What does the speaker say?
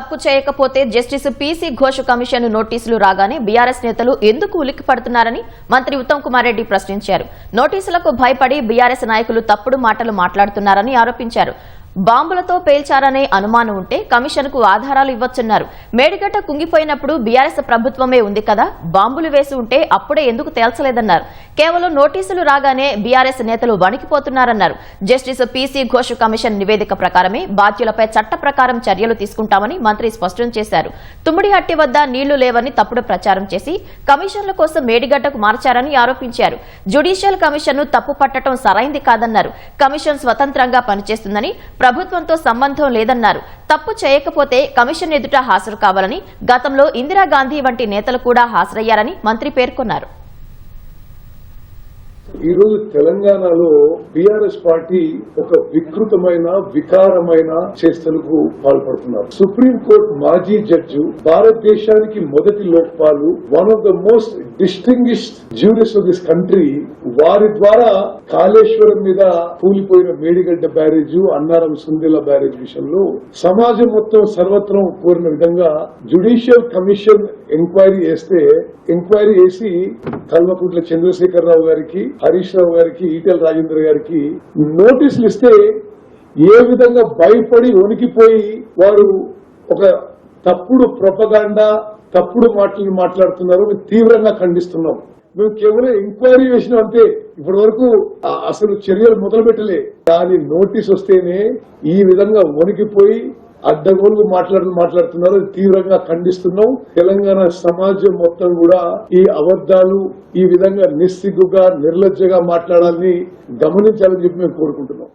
తప్పు చేయకపోతే justice PC Ghosh commission నోటీసులు రాగానే బీఆర్ఎస్ నేతలు ఎందుకు ఉలిక్కి పడుతున్నారని మంత్రి ఉత్తమ్ కుమార్ రెడ్డి ప్రశ్నించారు. నోటీసులకు భయపడి బీఆర్ఎస్ నాయకులు తప్పుడు మాటలు మాట్లాడుతున్నారని ఆరోపించారు. బాంబులతో పేల్చారనే అనుమానం ఉంటే కమిషన్కు ఆధారాలు ఇవ్వొచ్చన్నారు. మేడిగడ్డ కుంగిపోయినప్పుడు బీఆర్ఎస్ ప్రభుత్వమే ఉంది కదా? బాంబులు వేసి ఉంటే అప్పుడే ఎందుకు తేల్చలేదన్నారు. కేవలం నోటీసులు రాగానే బీఆర్ఎస్ నేతలు వణికిపోతున్నారన్నారు. జస్టిస్ పీసీ ఘోష్ కమిషన్ నివేదిక ప్రకారమే బాధ్యులపై చట్ట ప్రకారం చర్యలు తీసుకుంటామని మంత్రి స్పష్టం చేశారు. తుమ్మిడిహట్టి వద్ద నీళ్ళు లేవని తప్పుడు ప్రచారం చేసి కమిషన్ల కోసం మేడిగడ్డకు మార్చారని ఆరోపించారు. జ్యుడిషియల్ కమిషన్ను తప్పు పట్టడం సరైంది కాదన్నారు. కమిషన్ స్వతంత్రంగా పనిచేస్తుందని ప్రభుత్వంతో సంబంధం లేదన్నారు. తప్పు చేయకపోతే కమిషన్ ఎదుట హాజరు కావాలని గతంలో ఇందిరాగాంధీ వంటి నేతలు కూడా హాజరయ్యారని మంత్రి పేర్కొన్నారు. ఈ రోజు తెలంగాణలో బీఆర్ఎస్ పార్టీ ఒక వికృతమైన వికారమైన చేష్టలకు పాల్పడుతున్నారు. సుప్రీంకోర్టు మాజీ జడ్జి భారతదేశానికి మొదటి Lokpal one of the most distinguished jurist of this country వారి ద్వారా కాళేశ్వరం మీద కూలిపోయిన మేడిగడ్డ బ్యారేజ్ అన్నారం సుందిల బ్యారేజ్ విషయంలో సమాజం మొత్తం సర్వత్రం కోరిన విధంగా జ్యుడిషియల్ కమిషన్ ఎంక్వైరీ చేస్తే ఎంక్వైరీ చేసి కల్వకుంట్ల చంద్రశేఖరరావు గారికి హరీష్ రావు గారికి ఈటెల రాజేంద్ర గారికి నోటీసులు ఇస్తే ఏ విధంగా భయపడి వణికిపోయి వారు ఒక తప్పుడు ప్రొపగాండా తప్పుడు మాటలు మాట్లాడుతున్నారు మేము తీవ్రంగా ఖండిస్తున్నాం. మేము కేవలం ఎంక్వైరీ చేసినాం అంతే ఇప్పటి వరకు అసలు చర్యలు మొదలు పెట్టలే దాని నోటీస్ వస్తేనే ఈ విధంగా వణికిపోయి అడ్డగోలు మాట్లాడు మాట్లాడుతున్నారు. తీవ్రంగా ఖండిస్తున్నాం. తెలంగాణ సమాజం మొత్తం కూడా ఈ అబద్దాలు ఈ విధంగా నిస్సిగ్గుగా నిర్లజ్జగా మాట్లాడాలని గమనించాలని చెప్పి మేము కోరుకుంటున్నాం.